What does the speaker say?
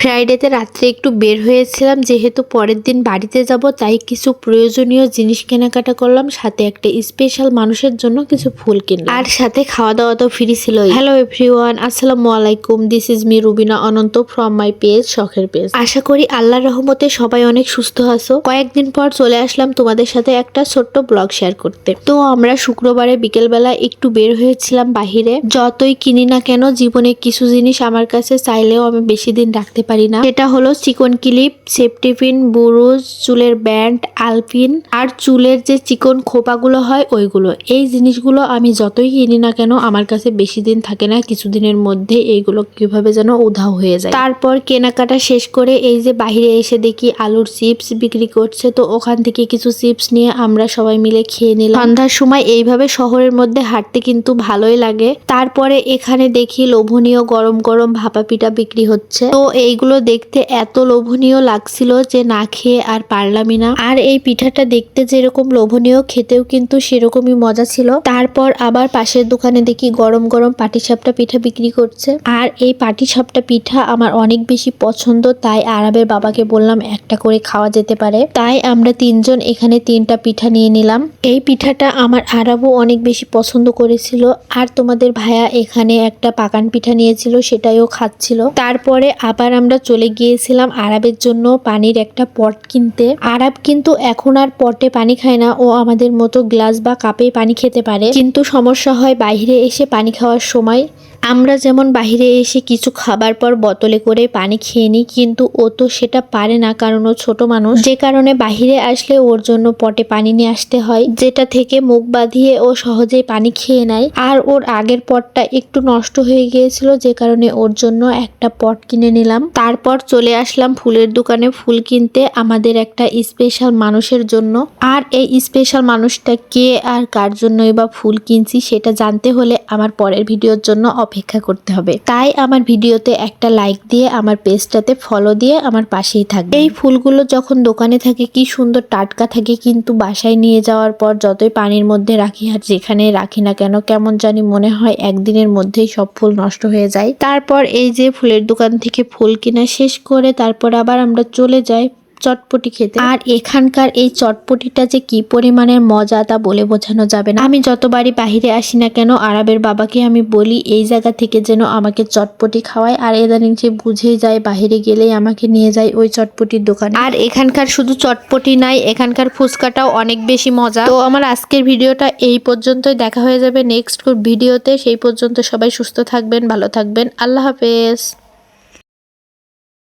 ফ্রাইডেতে রাত্রে একটু বের হয়েছিলাম যেহেতু পরের দিন বাড়িতে যাব তাই কিছু প্রয়োজনীয় জিনিস কেনাকাটা করলাম সাথে একটা স্পেশাল মানুষের জন্য কিছু ফুল কিনলাম। আর সাথে খাওয়া দাওয়া তো ফ্রি ছিল হ্যালো এভরিওয়ান আসসালামু আলাইকুম this is me Rubina Ananta from my page শখের পেজ আশা করি আল্লাহর রহমতে সবাই অনেক সুস্থ আছো। কয়েকদিন পর চলে আসলাম তোমাদের সাথে একটা ছোট্ট ব্লগ শেয়ার করতে। তো আমরা শুক্রবারে বিকেলবেলা একটু বের হয়েছিলাম বাহিরে। যতই কিনি না কেন জীবনে কিছু জিনিস আমার কাছে চাইলেও আমি বেশি দিন রাখতে পারি না। সেটা হলো চিকন ক্লিপ, সেফটি পিন, বুরুজ, চুলের ব্যান্ড, আলপিন আর চুলের যে চিকন খোপাগুলো হয় ওইগুলো। এই জিনিসগুলো আমি যতই কিনি না কেন আমার কাছে বেশি দিন থাকে না, কিছুদিনের মধ্যে এইগুলো কীভাবে যেন উধাও হয়ে যায়। তারপর কেনাকাটা শেষ করে এই যে বাইরে এসে দেখি আলুর চিপস বিক্রি করছে, তো ওখান থেকে কিছু চিপস নিয়ে আমরা সবাই মিলে খেয়ে নিলাম। সন্ধ্যার সময় এইভাবে শহরের মধ্যে হাঁটতে কিন্তু ভালোই লাগে। তারপরে এখানে দেখি লোভনীয় গরম গরম ভাপা পিঠা বিক্রি হচ্ছে। তো এইগুলো দেখতে এত লোভনীয় লাগছিল যে না খেয়ে আর পারলামই না। আর এই পিঠাটা দেখতে যেরকম লোভনীয়, খেতেও কিন্তু সেরকমই মজা ছিল। তারপর আবার পাশের দোকানে দেখি গরম গরম পাটিসাপটা পিঠা বিক্রি করছে। আর এই পাটিসাপটা পিঠা আমার অনেক বেশি পছন্দ, তাই আরবের বাবাকে বললাম একটা করে খাওয়া যেতে পারে। তাই আমরা তিনজন এখানে তিনটা পিঠা নিয়ে নিলাম। এই পিঠাটা আমার আরবও অনেক বেশি পছন্দ করেছিল। আর তোমাদের ভাইয়া এখানে একটা পাকান পিঠা নিয়েছিল, সেটাইও খাচ্ছিল। তারপরে আবার আমরা চলে গিয়েছিলাম আরবের জন্য পানির একটা পট কিনতে। আরব কিন্তু এখন আর পটে পানি খায় না। ও আমাদের মতো গ্লাস বা কাপে পানি খেতে পারে। কিন্তু সমস্যা হয় বাইরে এসে পানি খাওয়ার সময়। আমরা যেমন বাইরে এসে কিছু খাবার পর বোতলে করে পানি খেয়ে নিই, কিন্তু ও তো সেটা পারে না কারণ ও ছোট মানুষ। যে কারণে বাইরে আসলে ওর জন্য পটে পানি নিয়ে আসতে হয়, যেটা থেকে মুখ বাঁধিয়ে ও সহজেই পানি খেয়ে নেয়। আর ওর আগের পটটা একটু নষ্ট হয়ে গিয়েছিল, যে কারণে ওর জন্য একটা পট কিনে নিলাম। তারপর চলে আসলাম ফুলের দোকানে ফুল কিনতে আমাদের একটা স্পেশাল মানুষের জন্য। আর এই স্পেশাল মানুষটা কে আর কার জন্যই বা ফুল কিনছি সেটা জানতে হলে আমার পরের ভিডিওর জন্য অপেক্ষা করতে হবে। তাই আমার ভিডিওতে একটা লাইক দিয়ে আমার পেজটাতে ফলো দিয়ে আমার পাশেই থাকবে। এই ফুলগুলো যখন দোকানে থাকে, কি সুন্দর টাটকা থাকে কিন্তু বাসায় নিয়ে যাওয়ার পর যতই পানির মধ্যে রাখি আর যেখানে রাখি না কেন, কেমন জানি মনে হয় একদিনের মধ্যেই সব ফুল নষ্ট হয়ে যায়। তারপর এই যে ফুলের দোকান থেকে ফুল কিনা শেষ করে তারপর আবার আমরা চলে যাই। চটপটি খেতে। আর এখানকার এই চটপটিটা যে কি পরিমাণের মজা তা বলে বোঝানো যাবে না। আমি যতবারই বাহিরে আসি না কেন, আরবের বাবাকে আমি বলি, এই জায়গা থেকে যেন আমাকে চটপটি খাওয়ায়। আর এদানিং সে বুঝেই যায়, বাহিরে গেলেই আমাকে নিয়ে যায় ওই চটপটির দোকানে। আর এখানকার শুধু চটপটি নাই, এখানকার ফুচকাটাও অনেক বেশি মজা। তো আমার আজকের ভিডিওটা এই পর্যন্তই। দেখা হয়ে যাবে নেক্সট ভিডিওতে সেই পর্যন্ত সবাই সুস্থ থাকবেন, ভালো থাকবেন। আল্লাহ হাফেজ।